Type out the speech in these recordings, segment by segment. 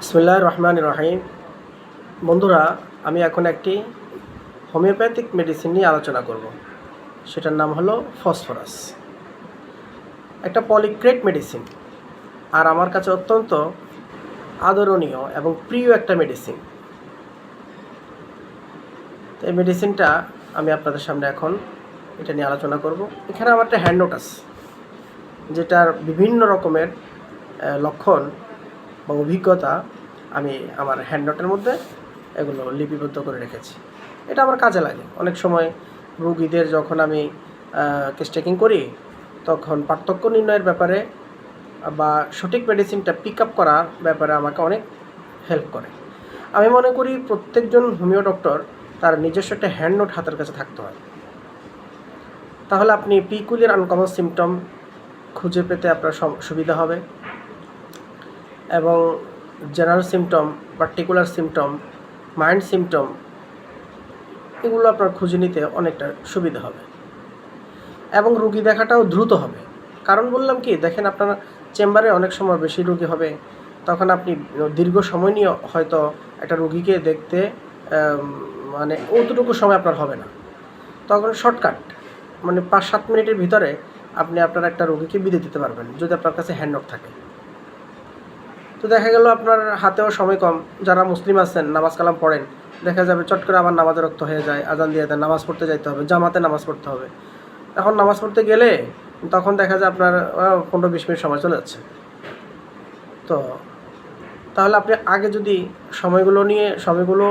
বিসমুল্লাহ রহমান রহিম বন্ধুরা, আমি এখন একটি হোমিওপ্যাথিক মেডিসিন নিয়ে আলোচনা করব। সেটার নাম হলো ফসফরাস। একটা পলিক্রেট মেডিসিন, আর আমার কাছে অত্যন্ত আদরণীয় এবং প্রিয় একটা মেডিসিন। তো এই মেডিসিনটা আমি আপনাদের সামনে এখন এটা নিয়ে আলোচনা করব। এখানে আমার একটা হ্যান্ড নোট আছে, যেটার বিভিন্ন রকমের লক্ষণ বা অভিজ্ঞতা আমি আমার হ্যান্ড নোটের মধ্যে এগুলো লিপিবদ্ধ করে রেখেছি। এটা আমার কাজে লাগে। অনেক সময় রুগীদের যখন আমি কেস টেকিং করি, তখন পার্থক্য নির্ণয়ের ব্যাপারে বা সঠিক মেডিসিনটা পিক আপ করার ব্যাপারে আমাকে অনেক হেল্প করে। আমি মনে করি প্রত্যেকজন হোমিও ডক্টর তার নিজস্ব একটা হ্যান্ড নোট হাতের কাছে থাকতে হয়। তাহলে আপনি পিকুলির আনকমন সিমটম খুঁজে পেতে আপনার সুবিধা হবে। এবং general symptom particular symptom mind symptom এগুলো আপনার খুঁজে নিতে অনেকটা সুবিধা হবে। এবং রুগী দেখাটাও দ্রুত হবে। কারণ বললাম কি, দেখেন আপনার চেম্বারে অনেক সময় বেশি রুগী হবে, তখন আপনি দীর্ঘ সময় নিয়ে হয়তো একটা রুগীকে দেখতে মানে অতটুকু সময় আপনার হবে না। তখন শর্টকাট মানে পাঁচ সাত মিনিটের ভিতরে আপনি আপনার একটা রোগীকে বিদে দিতে পারবেন, যদি আপনার কাছে হ্যান্ড থাকে। তো দেখা গেল আপনার হাতেও সময় কম। যারা মুসলিম আছেন, নামাজ কালাম পড়েন, দেখা যাবে চট করে আবার নামাজে রক্ত হয়ে যায়, আজান দিয়ে দেয় নামাজ পড়তে যাইতে হবে, জামাতে নামাজ পড়তে হবে। এখন নামাজ পড়তে গেলে তখন দেখা যায় আপনার পনেরো বিশ মিনিট সময় চলে যাচ্ছে। তো তাহলে আপনি আগে যদি সময়গুলো নিয়ে, সময়গুলো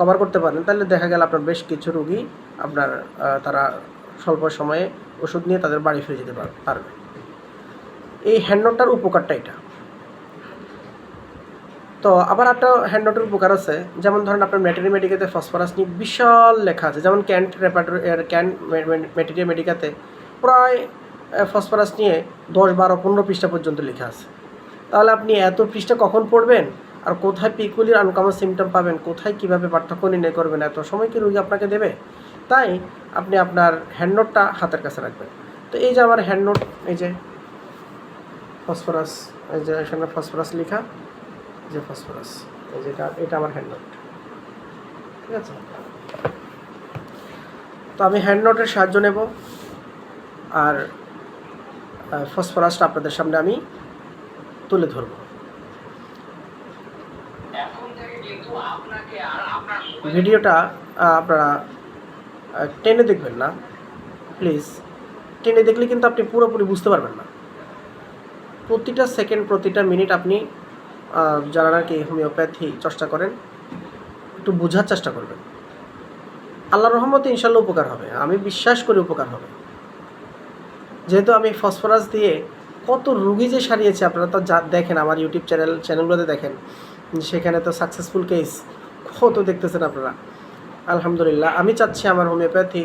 কভার করতে পারেন, তাহলে দেখা গেল আপনার বেশ কিছু রুগী আপনার তারা স্বল্প সময়ে ওষুধ নিয়ে তাদের বাড়ি ফিরে যেতে পারবে। এই হ্যান্ডনোটটার উপকারটা এটা। তো আবার একটা হ্যান্ডনোটের উপকার আছে, যেমন ধরেন আপনার ম্যাটেরিয়া মেডিকাতে ফসফরাস নিয়ে বিশাল লেখা আছে, যেমন ক্যান্ট রেপার্টরি ক্যান্ট ম্যাটেরিয়া মেডিকাতে প্রায় ফসফরাস নিয়ে দশ, বারো, পনেরো পৃষ্ঠা পর্যন্ত লেখা আছে। তাহলে আপনি এত পৃষ্ঠা কখন পড়বেন? আর কোথায় পিকুলির আনকমন সিমটম পাবেন? কোথায় কীভাবে পার্থক্য নির্ণয় করবেন? এত সময় কি রুগী আপনাকে দেবে? তাই আপনি আপনার হ্যান্ডনোটটা হাতের কাছে রাখবেন। তো এই যে আমার হ্যান্ডনোট এই যে ফসফরাস এই যে এখানে ফসফরাস লেখা যে ফসফরাস এই যেটা এটা আমার হ্যান্ড নোট ঠিক আছে? তো আমি হ্যান্ড নোটের সাহায্য নেব। আর ফসফরাসটা আপনাদের সামনে আমি তুলে ধরব। ভিডিওটা আপনারা টেনে দেখবেন না। প্লিজ টেনে দেখলে কিন্তু আপনি পুরোপুরি বুঝতে পারবেন না। প্রতিটা সেকেন্ড প্রতিটা মিনিট আপনি যারা নাকি হোমিওপ্যাথি চর্চা করেন, একটু বোঝার চেষ্টা করবেন। আল্লাহ রহমতে ইনশাল্লাহ উপকার হবে। আমি বিশ্বাস করি উপকার হবে। যেহেতু আমি ফসফরাস দিয়ে কত রুগী যে সারিয়েছে, আপনারা তো যা দেখেন, আমার ইউটিউব চ্যানেল, চ্যানেলগুলোতে দেখেন, সেখানে তো সাকসেসফুল কেস কত দেখতেছেন আপনারা? আলহামদুলিল্লাহ, আমি চাচ্ছি আমার হোমিওপ্যাথি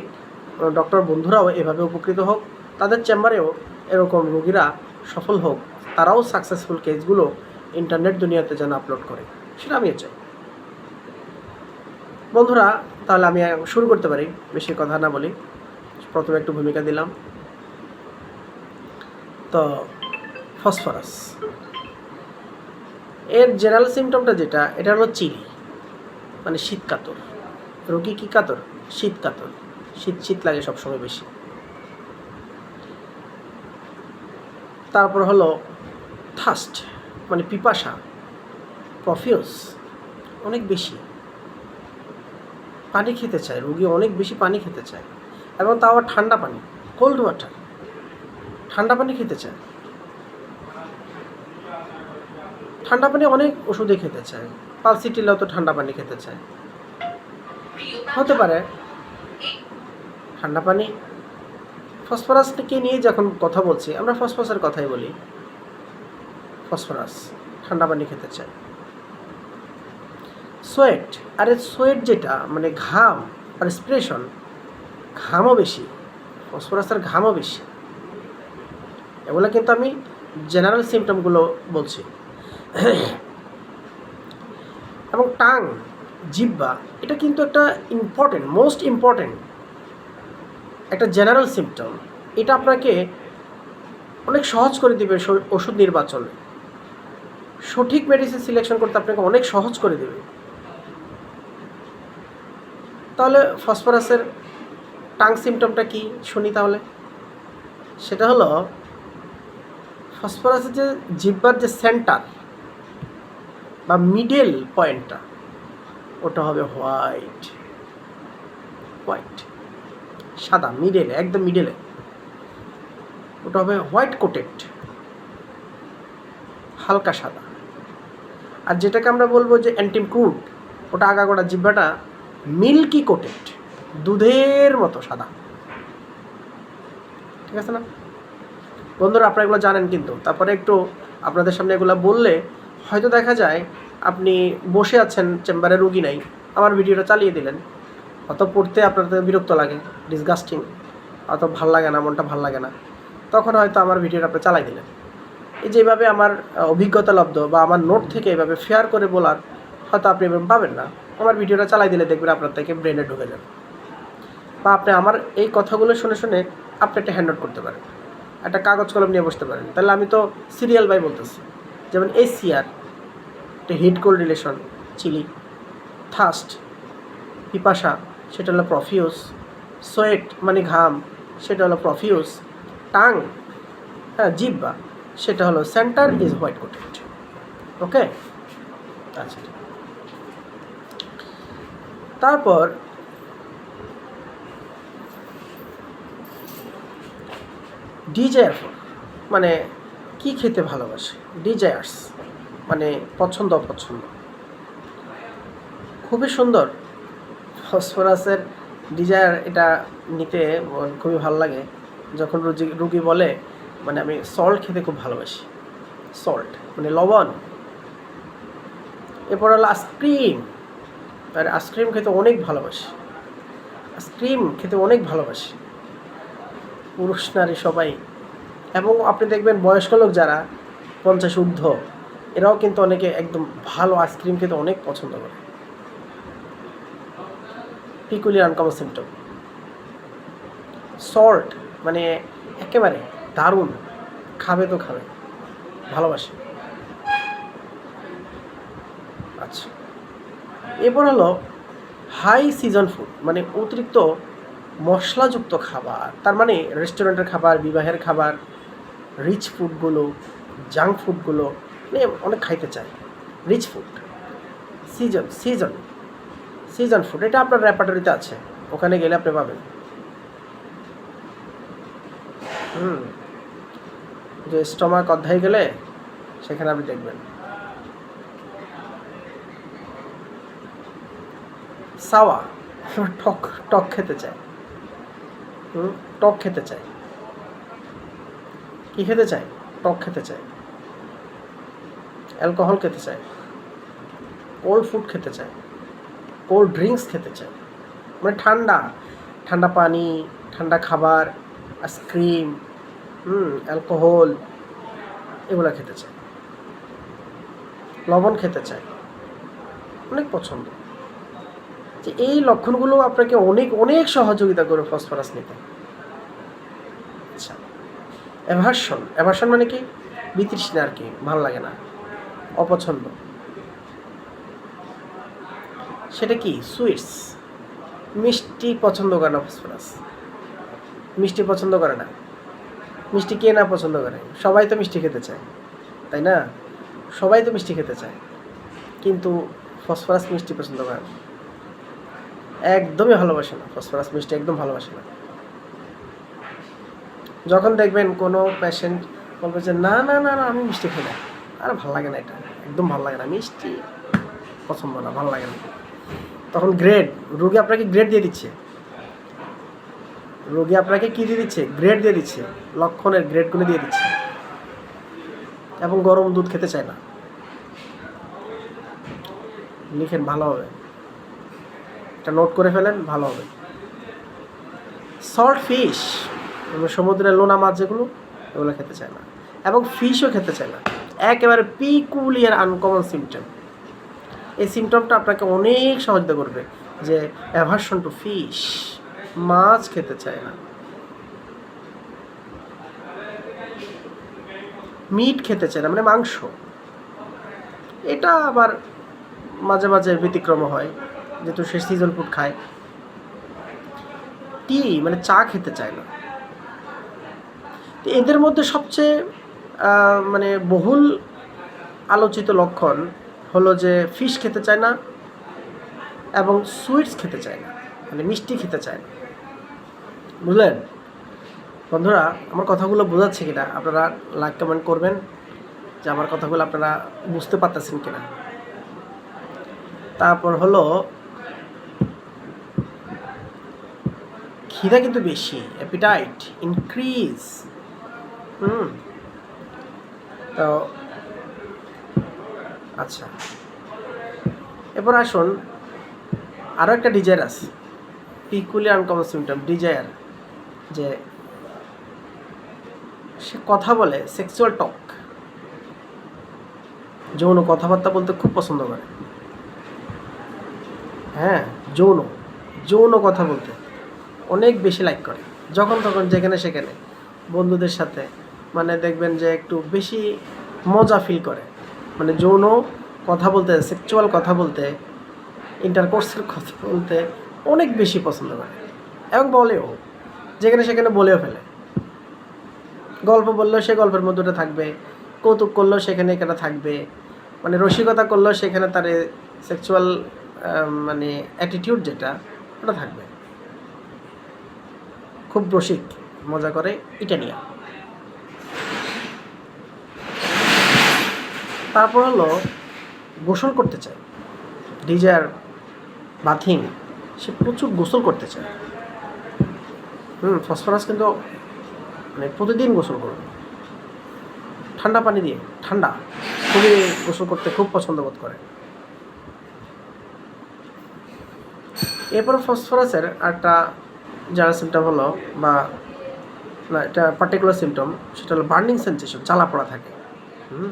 ডক্টর বন্ধুরাও এভাবে উপকৃত হোক, তাদের চেম্বারেও এরকম রুগীরা সফল হোক, তারাও সাকসেসফুল কেসগুলো ইন্টারনেট দুনিয়াতে যেন আপলোড করে, সেটা আমিও চাই। বন্ধুরা, তাহলে আমি শুরু করতে পারি, বেশি কথা না বলি। প্রথমে একটু ভূমিকা দিলাম। তো, ফসফরাস। এর জেনারেল সিমটমটা যেটা, এটা হলো চিলি মানে শীত কাতর। রোগী কী কাতর? শীত কাতর। শীত শীত লাগে সবসময় বেশি। তারপর হলো, থাস্ট। মানে পিপাসা প্রফিউস অনেক বেশি। পানি খেতে চায়, রুগী অনেক বেশি পানি খেতে চায়। এবং তাও আবার ঠান্ডা পানি কোল্ড ওয়াটার ঠান্ডা পানি খেতে চায়। ঠান্ডা পানি অনেক ওষুধে খেতে চায়, পালসিটিলাও তো ঠান্ডা পানি খেতে চায়। হতে পারে, ঠান্ডা পানি, ফসফরাসকে নিয়ে যখন কথা বলছি, আমরা ফসফরাসের কথাই বলি। ফসফরাস, ঠান্ডা পানি খেতে চাই। সোয়েট, আরে সোয়েট যেটা মানে ঘাম আর স্প্রেশন ঘামও বেশি ফসফরাস আর ঘামও বেশি। এগুলো কিন্তু আমি জেনারেল সিমটমগুলো বলছি। এবং টাং জিব্বা এটা কিন্তু একটা ইম্পর্টেন্ট মোস্ট ইম্পর্টেন্ট একটা জেনারেল সিমটম এটা আপনাকে অনেক সহজ করে দেবে ওষুধ নির্বাচন। সঠিক মেডিসিন সিলেকশন করতে আপনাকে অনেক সহজ করে দেবে। তাহলে ফসফরাসের টাং সিমটমটা কি? শুনি তাহলে। সেটা হলো, ফসফরাসের যে জিব্বার যে সেন্টার বা মিডল পয়েন্টটা ওটা হবে হোয়াইট হোয়াইট সাদা মিডেলে একদম মিডেলে ওটা হবে হোয়াইট কোটেড হালকা সাদা। আর যেটাকে আমরা বলব যে অ্যান্টিম ক্রুড ওটা আগাগোড়া জিব্বাটা মিল্কি কোটেড, দুধের মতো সাদা। ঠিক আছে না? বন্ধুরা, আপনারা এগুলো জানেন কিন্তু। তারপরে একটু আপনাদের সামনে এগুলো বললে হয়তো দেখা যায় আপনি বসে আছেন, চেম্বারে রুগী নাই, আমার ভিডিওটা চালিয়ে দিলেন। অত পড়তে আপনাদের বিরক্ত লাগে ডিসগাস্টিং অত ভালো লাগে না, মনটা ভালো লাগে না। তখন হয়তো আমার ভিডিওটা আপনি চালাই দিলেন। যেভাবে আমার অভিজ্ঞতা লব্ধ বা আমার নোট থেকে এভাবে ফেয়ার করে বলার হয়তো আপনি এভাবে পাবেন না। আমার ভিডিওটা চালাই দিলে দেখবেন আপনার থেকে ব্রেনে ঢুকে যাবে। বা আপনি আমার এই কথাগুলো শুনে শুনে আপনি একটা হ্যান্ড করতে পারেন। একটা কাগজ কলম নিয়ে বসতে পারেন। তাহলে আমি তো সিরিয়াল বাই বলতেছি। যেমন এসিআর একটা heat cold relation chilly thirst পিপাসা, সেটা হলো প্রফিউস সোয়েট মানে ঘাম, সেটা হলো প্রফিউস টাং হ্যাঁ জিব্বা সেটা হলো center is white coated okay আচ্ছা। তারপর ডিজায়ার মানে কি খেতে ভালোবাসে? ডিজায়ার্স মানে পছন্দ, অপছন্দ। খুবই সুন্দর। ফসফরাসের ডিজায়ার এটা নিতে খুবই ভালো লাগে। যখন রুগী রুগী বলে মানে আমি সল্ট খেতে খুব ভালোবাসি। সল্ট মানে লবণ। এরপর হলো আইসক্রিম আর আইসক্রিম খেতে অনেক ভালোবাসি। আইসক্রিম খেতে অনেক ভালোবাসি। পুরুষ, নারী সবাই। এবং আপনি দেখবেন বয়স্ক লোক যারা, পঞ্চাশ ঊর্ধ্ব, এরাও কিন্তু অনেকে একদম ভালো আইসক্রিম খেতে অনেক পছন্দ করে। পিকুলি আনকমন সিমটম সল্ট মানে একেবারে দারুণ। খাবে তো খাবে। ভালোবাসে। আচ্ছা। এরপর হলো হাই সিজন ফুড মানে অতিরিক্ত মশলাযুক্ত খাবার। তার মানে রেস্টুরেন্টের খাবার, বিবাহের খাবার রিচ ফুডগুলো জাঙ্ক ফুডগুলো মানে অনেক খাইতে চায়। Rich food season season season food এটা আপনার র্যাপাটরিতে আছে। ওখানে গেলে আপনি পাবেন। হুম। যে স্টমাক অধ্যায় গেলে সেখানে আপনি দেখবেন। সাওয়া, টক টক খেতে চায়। হুম? টক খেতে চায়। কি খেতে চায়? টক খেতে চায়। অ্যালকোহল খেতে চায়। কোল্ড ফুড খেতে চায়। কোল্ড ড্রিঙ্কস খেতে চায়। মানে ঠান্ডা ঠান্ডা পানি, ঠান্ডা খাবার, আইসক্রিম হুম, অ্যালকোহল এগুলো খেতে চায়। লবণ খেতে চায়। অনেক পছন্দ। যে এই লক্ষণগুলো আপনাকে অনেক অনেক সহযোগিতা করে ফসফরাস নিতে। আচ্ছা অ্যাভার্সন অ্যাভার্সন মানে কি? বিতৃষ্ণা আর কি, ভালো লাগে না, অপছন্দ। সেটা কি? সুইটস। মিষ্টি পছন্দ করে না ফসফরাস? মিষ্টি পছন্দ করে না? মিষ্টি কে না পছন্দ করে? সবাই তো মিষ্টি খেতে চায়, তাই না? সবাই তো মিষ্টি খেতে চায়, কিন্তু ফসফরাস মিষ্টি পছন্দ করে একদমই ভালোবাসে না, ফসফরাস মিষ্টি একদম ভালোবাসে না। যখন দেখবেন কোনো পেশেন্ট বলবে যে, না না না না, আমি মিষ্টি খাই না। আর ভালো লাগে না এটা, একদম ভালো লাগে না। মিষ্টি পছন্দ না, ভালো লাগে না। তখন গ্রেড রোগী আপনাকে গ্রেড দিয়ে দিচ্ছে। রোগী আপনাকে কি দিয়ে দিচ্ছে? গ্রেড দিয়ে দিচ্ছে। লক্ষণের গ্রেডগুলো দিয়ে দিচ্ছে। এবং গরম দুধ খেতে চায় না। লিখেন, ভালো হবে। এটা নোট করে ফেলেন, ভালো হবে। সল্ট ফিশ সমুদ্রের লোনা মাছ যেগুলো, এগুলো খেতে চায় না। এবং ফিশও খেতে চায় না। একেবারে পিকুলিয়ার আনকমন সিমটম এই সিমটমটা আপনাকে অনেক সহযোগিতা করবে যে অ্যাভার্সন টু ফিশ মাছ খেতে চায় না। মিট খেতে চায় না মানে মাংস। এটা আবার মাঝে মাঝে ব্যতিক্রম হয়, যেহেতু সে সিজন ফুড খায়। টি মানে চা খেতে চায় না। এদের মধ্যে সবচেয়ে মানে বহুল আলোচিত লক্ষণ হলো যে ফিশ খেতে চায় না এবং সুইটস খেতে চায় না মানে মিষ্টি খেতে চায় না। বুঝলেন? বন্ধুরা, আমার কথাগুলো বোঝাচ্ছে কিনা? আপনারা লাইক কমেন্ট করবেন যে আমার কথাগুলো আপনারা বুঝতে পারতেছেন কিনা? তারপর হলো, খিদা কিন্তু বেশি অ্যাপিটাইট ইনক্রিজ হুম। তো আচ্ছা। এরপর আসুন আরও একটা ডিজায়ার আছে। পিকুলি আনকমন সিমটম ডিজায়ার যে সে কথা বলে সেক্সুয়াল টক যৌন কথাবার্তা বলতে খুব পছন্দ করে। হ্যাঁ যৌন। যৌন কথা বলতে অনেক বেশি লাইক করে। যখন তখন যেখানে সেখানে বন্ধুদের সাথে মানে দেখবেন যে একটু বেশি মজা ফিল করে। মানে যৌন কথা বলতে সেক্সুয়াল কথা বলতে ইন্টারকোর্সের কথা বলতে অনেক বেশি পছন্দ করে। এবং বলেও। যেখানে সেখানে বলেও ফেলে। গল্প বললেও সে গল্পের মধ্যে থাকবে, কৌতুক করলেও সেখানে এখানে থাকবে মানে রসিকতা করলেও সেখানে তার সেক্সুয়াল মানে অ্যাটিটিউড যেটা, ওটা থাকবে। খুব রসিক, মজা করে এটা নিয়ে তারপর হলো গোসল করতে চায়। ডিজার বাথিং, সে প্রচুর গোসল করতে চায়। হুম, ফসফরাস কিন্তু মানে প্রতিদিন গোসল করবে ঠান্ডা পানি দিয়ে, ঠান্ডা, খুবই গোসল করতে খুব পছন্দ বোধ করে। এরপর ফসফরাসের একটা যারা সিমটম হলো বা না, এটা পার্টিকুলার সিমটম সেটা হলো বার্নিং সেন্সেশন জ্বালা পড়া থাকে। হুম,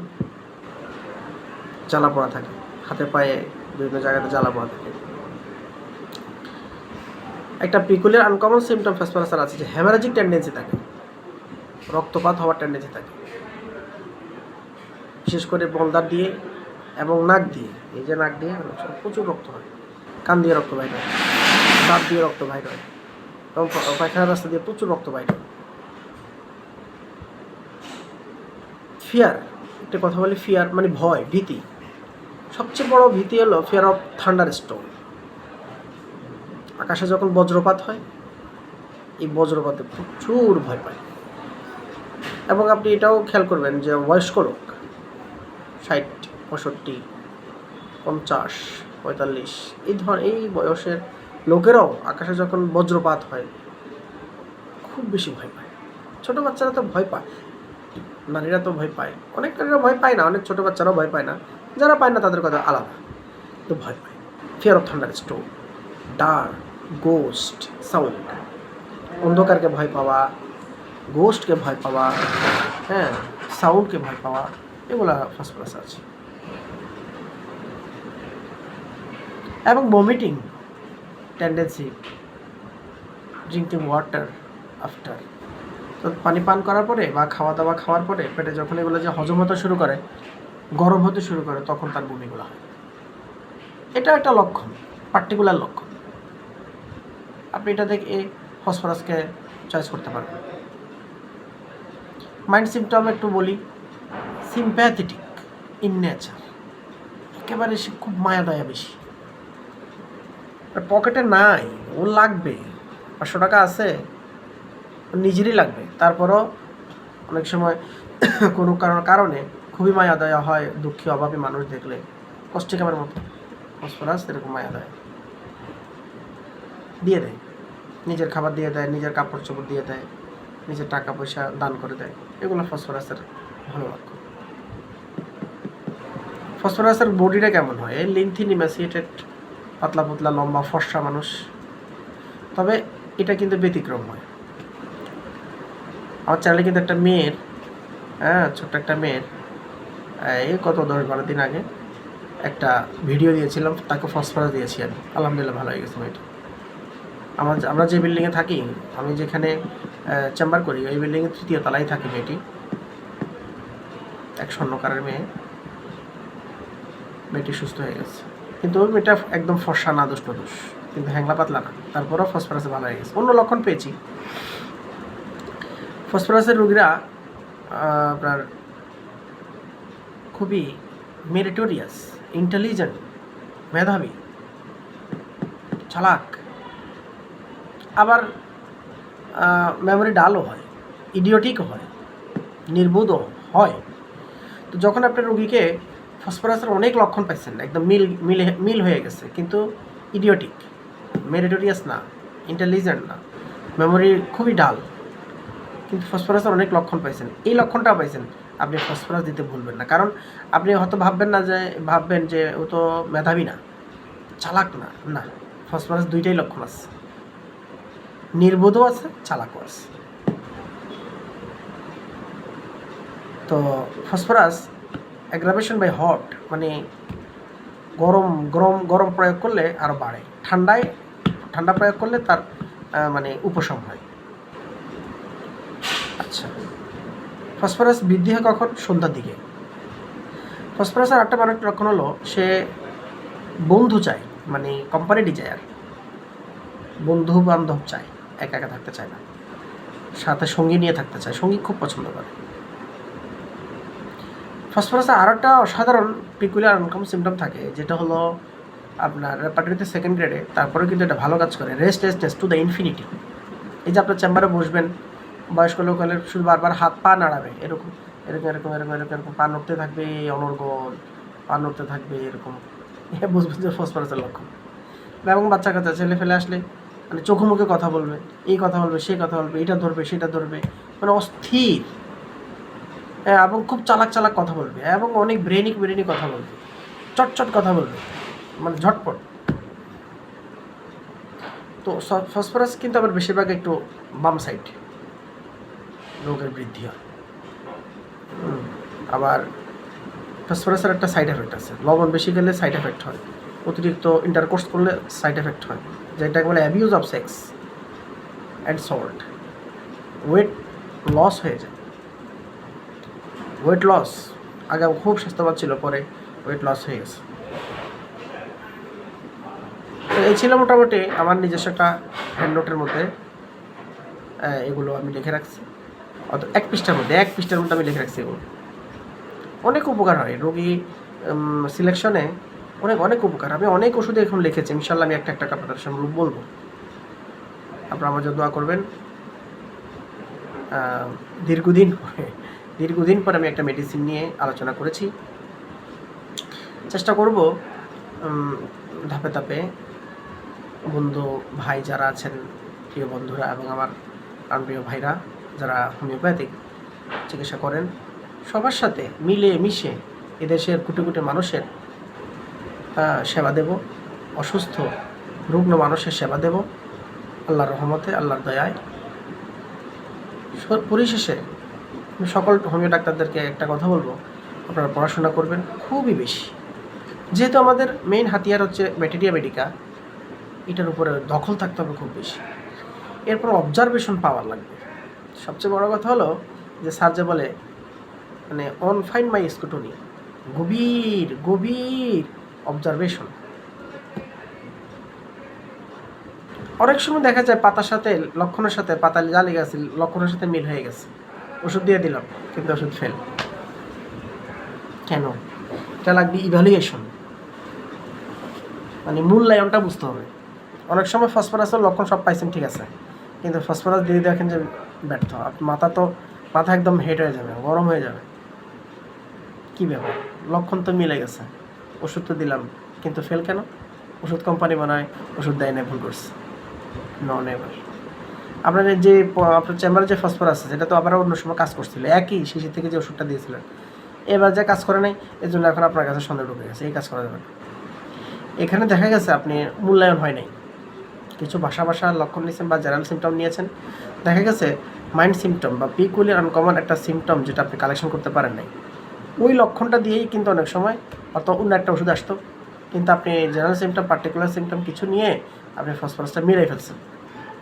জ্বালা পড়া থাকে। হাতে পায়ে বিভিন্ন জায়গাতে জ্বালা পড়া থাকে। একটা পিকুলের আনকমন সিমটম ফসফরাসের আছে, যে হ্যামারেজিক টেন্ডেন্সি থাকে। রক্তপাত হওয়ার টেন্ডেন্সি থাকে। বিশেষ করে বলদার দিয়ে এবং নাক দিয়ে। এই যে নাক দিয়ে প্রচুর রক্ত হয়। কান দিয়ে রক্ত বাইর হয়। দাঁত দিয়ে রক্ত বাইর হয়। এবং পায়খানার রাস্তা দিয়ে প্রচুর রক্ত বাইর হয়। ফিয়ার একটা কথা বলি ফিয়ার মানে ভয়, ভীতি। সবচেয়ে বড় ভীতি হলো ফিয়ার অফ থান্ডার স্টোন আকাশে যখন বজ্রপাত হয়, এই বজ্রপাতে প্রচুর ভয় পায়। এবং আপনি এটাও খেয়াল করবেন যে বয়স্ক লোক, ষাট, পঁয়ষট্টি, পঞ্চাশ, পঁয়তাল্লিশ, এই ধর, এই বয়সের লোকেরাও আকাশে যখন বজ্রপাত হয়, খুব বেশি ভয় পায়। ছোটো বাচ্চারা তো ভয় পায়, নারীরা তো ভয় পায়। অনেক নারীরা ভয় পায় না, অনেক ছোটো বাচ্চারাও ভয় পায় না। যারা পায় না তাদের কথা আলাদা, তো ভয় পায়। Fear of thunder stone dark ghost sound অন্ধকারকে ভয় পাওয়া গোস্টকে ভয় পাওয়া হ্যাঁ সাউন্ডকে ভয় পাওয়া, এগুলা ফসফরাস আছে। এবং vomiting tendency drinking water after তো পানি পান করার পরে বা খাওয়া দাওয়া খাওয়ার পরে পেটে যখন এগুলো যে হজম হতে শুরু করে, গরম হতে শুরু করে, তখন তার বমিগুলো হয়। এটা একটা লক্ষণ পার্টিকুলার লক্ষণ। আপনি এটা দেখে ফসফরাসকে চয়েস করতে পারবেন। মাইন্ড সিমটম একটু বলি। সিম্প্যাথেটিক ইন নেচার একেবারে সে খুব মায়া দয়া বেশি। আর পকেটে নাই, ও লাগবে। পাঁচশো টাকা আছে, নিজেরই লাগবে। তারপরও অনেক সময় কোনো কারণ, কারণে খুবই মায়া দয়া হয়, দুঃখী, অভাবী মানুষ দেখলে। কষ্টে কেমন মতো। ফসফরাস এরকম মায়া দয়া দিয়ে দেয়। নিজের খাবার দিয়ে দেয়, নিজের কাপড় চোপড় দিয়ে দেয়, নিজের টাকা পয়সা দান করে দেয়। এগুলো ফসফরাসের ভালো লক্ষণ। ফসফরাসের বডিটা কেমন হয়? এই লিনথিন ইমাসিয়েটেড পাতলা পাতলা লম্বা, ফর্সা মানুষ। তবে এটা কিন্তু ব্যতিক্রম হয়। আমার চ্যানেলে কিন্তু একটা মেয়ের হ্যাঁ ছোট্ট একটা মেয়ের, এই কত দশ বারো দিন আগে একটা ভিডিও দিয়েছিলাম, তাকে ফসফরাস দিয়েছি আমি। আলহামদুলিল্লাহ ভালো হয়ে গেছে মেয়েটা। আমার আমরা যে বিল্ডিংয়ে থাকি, আমি যেখানে চেম্বার করি, ওই বিল্ডিংয়ের তৃতীয় তলায় থাকে মেয়েটি। এক স্বর্ণকারের মেয়ে। মেয়েটি সুস্থ হয়ে গেছে। কিন্তু ওই মেয়েটা একদম ফর্সা না দোষ দোষ কিন্তু হ্যাংলা পাতলা না। তারপরেও ফসফরাসে ভালো হয়ে গেছে। অন্য লক্ষণ পেয়েছি। ফসফরাসের রোগীরা আপনার খুবই মেরিটোরিয়াস ইন্টেলিজেন্ট মেধাবী, চালাক। আবার মেমোরি ডালও হয় ইডিওটিকও হয়, নির্বোধও হয়। তো যখন আপনার রোগীকে ফসফরাসের অনেক লক্ষণ পাইছেন, একদম মিল, মিলে, মিল হয়ে গেছে, কিন্তু ইডিওটিক মেরিটোরিয়াস না ইন্টেলিজেন্ট না মেমোরি খুবই ডাল, কিন্তু ফসফরাসের অনেক লক্ষণ পাইছেন। এই লক্ষণটা পাইছেন, আপনি ফসফরাস দিতে ভুলবেন না, কারণ আপনি হয়তো ভাববেন না যে, ভাববেন যে ও তো মেধাবী না, চালাক না না ফসফরাস দুইটাই লক্ষণ আছে। নির্বোধও আছে, চালাকও আছে। তো ফসফরাস অ্যাগ্রাভেশন বাই হট মানে গরম গরম গরম প্রয়োগ করলে আরও বাড়ে। ঠান্ডায়, ঠান্ডা প্রয়োগ করলে তার মানে উপশম হয়। আচ্ছা ফসফরাস বৃদ্ধি হয় কখন? সন্ধ্যার দিকে। ফসফরাসের আটটা বারোটা লক্ষণ হলো, সে বন্ধু চায় মানে কোম্পানি ডিজায়ার বন্ধু বান্ধব চায়। একা একা থাকতে চায় না। সাথে সঙ্গী নিয়ে থাকতে চায়। সঙ্গী খুব পছন্দ করে। ফসফরাসের আরও একটা অসাধারণ পিকুলার আনকম সিমটম থাকে, যেটা হলো আপনার রেপার্টরিতে সেকেন্ড গ্রেডে তারপরে কিন্তু এটা ভালো কাজ করে। Rest rest to the infinity এই যে আপনার চেম্বারে বসবেন, বয়স্ক লোক হলে শুধু বারবার হাত পা নাড়াবে, এরকম এরকম এরকম এরকম এরকম এরকম, পা নড়তে থাকবে, অনর্গল, পা নড়তে থাকবে, এরকম। বুঝবেন যে ফসফরাসের লক্ষণ। এবং বাচ্চা কাচ্চা, ছেলে ফেলে আসলে মানে চোখে মুখে কথা বলবে, এই কথা বলবে, সে কথা বলবে, এটা ধরবে, সেটা ধরবে মানে অস্থির। এবং খুব চালাক চালাক কথা বলবে, এবং অনেক ব্রেনিক ব্রেনিক কথা বলবে, চটচট কথা বলবে মানে ঝটপট। তো ফসফরাস কিন্তু আবার বেশিরভাগ একটু বাম সাইড রোগের বৃদ্ধি হয়। আবার ফসফরাসের একটা সাইড এফেক্ট আছে, লবণ বেশি গেলে সাইড এফেক্ট হয়। অতিরিক্ত ইন্টারকোর্স করলে সাইড এফেক্ট হয়, যেটাকে বলে abuse of sex and salt weight loss হয়ে যায়। ওয়েট লস আগে খুব স্বাস্থ্যবান ছিল, পরে ওয়েট লস হয়ে গেছে। তো এই ছিল মোটামুটি আমার নিজস্ব একটা হ্যান্ড নোটের মধ্যে এগুলো আমি লিখে রাখছি। অত এক পৃষ্ঠার মধ্যে, এক পৃষ্ঠার মধ্যে আমি লিখে রাখছি এগুলো। অনেক উপকার হয়, রোগী সিলেকশনে অনেক অনেক উপকার। আমি অনেক ওষুধে এখন লিখেছি ইনশাল্লাহ আমি একটা একটা আপনাদের সামনে বলব। আপনারা আমার জন্য দোয়া করবেন। দীর্ঘদিন দীর্ঘদিন পর আমি একটা মেডিসিন নিয়ে আলোচনা করেছি। চেষ্টা করব ধাপে ধাপে বন্ধু ভাই যারা আছেন, প্রিয় বন্ধুরা এবং আমার প্রিয় ভাইরা যারা হোমিওপ্যাথিক চিকিৎসা করেন, সবার সাথে মিলে মিশে এদেশের কোটি কোটি মানুষের সেবা দেব। অসুস্থ, রুগ্ন মানুষের সেবা দেব। আল্লাহর রহমতে, আল্লাহর দয়ায়। পরিশেষে সকল হোমিও ডাক্তারদেরকে একটা কথা বলব। আপনারা পড়াশোনা করবেন খুবই বেশি। যেহেতু আমাদের মেইন হাতিয়ার হচ্ছে ব্যাটেরিয়া মেডিকা এটার উপরে দখল থাকতে হবে খুব বেশি। এরপর অবজারভেশন পাওয়ার লাগবে। সবচেয়ে বড় কথা হলো যে স্যার যে বলে মানে অন ফাইন মাই স্কুটনি গভীর গভীর। অবজারভেশন অনেক সময় দেখা যায় পাতার সাথে, লক্ষণের সাথে পাতা জালি গেছে লক্ষণের সাথে মিল হয়ে গেছে। ওষুধ দিয়ে দিলাম, কিন্তু ওষুধ ফেল কেন? এটা লাগবে ইভ্যালুয়েশন মানে মূল্যায়নটা বুঝতে হবে। অনেক সময় ফসফরাসের লক্ষণ সব পাইছেন, ঠিক আছে। কিন্তু ফসফরাস দিয়ে দেখেন যে ব্যর্থ। মাথা তো, মাথা একদম হেট হয়ে যাবে, গরম হয়ে যাবে। কী ব্যাপার? লক্ষণ তো মিলে গেছে। ওষুধ তো দিলাম, কিন্তু ফেল কেন? ওষুধ কোম্পানি মনে হয় ওষুধ দেয় না, ভুল করছে। নন এবার আপনার যে, আপনার চেম্বারে যে ফসফরাস আছে, সেটা তো আবার অন্য সময় কাজ করছিল। একই শিশির থেকে যে ওষুধটা দিয়েছিলেন। এবার যে কাজ করে নাই এর জন্য এখন আপনার কাছে সন্দেহ ঢুকে গেছে, এই কাজ করা যাবে না। এখানে দেখা গেছে আপনি মূল্যায়ন হয় নাই। কিছু ভাষা ভাষা লক্ষণ নিয়েছেন বা জেনারেল সিমটম নিয়েছেন। দেখা গেছে মাইন্ড সিমটম বা পিকুলিয়ার আনকমন একটা সিমটম যেটা আপনি কালেকশন করতে পারেন নাই। ওই লক্ষণটা দিয়েই কিন্তু অনেক সময় অত অন্য একটা ওষুধ আসতো। কিন্তু আপনি জেনারেল সিমটম পার্টিকুলার সিমটম কিছু নিয়ে আপনি ফসফরাসটা মিলাই ফেলছেন।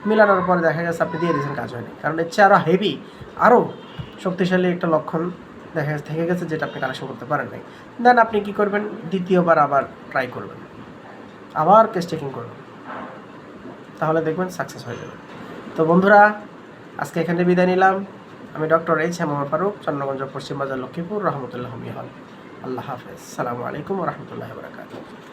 মিলানোর পরে দেখা গেছে আপনি দিয়ে দিয়েছেন, কাজ হয়নি। কারণ এর চেয়ে আরও হেভি আরও শক্তিশালী একটা লক্ষণ দেখা গেছে, থেকে গেছে যেটা আপনি কালেকশন করতে পারেন নাই। দেন আপনি কী করবেন? দ্বিতীয়বার আবার ট্রাই করবেন। আবার কেস চেকিং করবেন। তাহলে দেখবেন সাকসেস হয়ে যাবে। তো বন্ধুরা, আজকে এখানে বিদায় নিলাম। আমি ডক্টর এইচ হেমর ফারুক চন্দ্রগঞ্জ পশ্চিম বাজার লক্ষ্মীপুর, রহমতুল্লাহ মিহল আল্লাহ হাফেজ। সালামু আলাইকুম রহমতুল্লাহ বরাকাতুহ।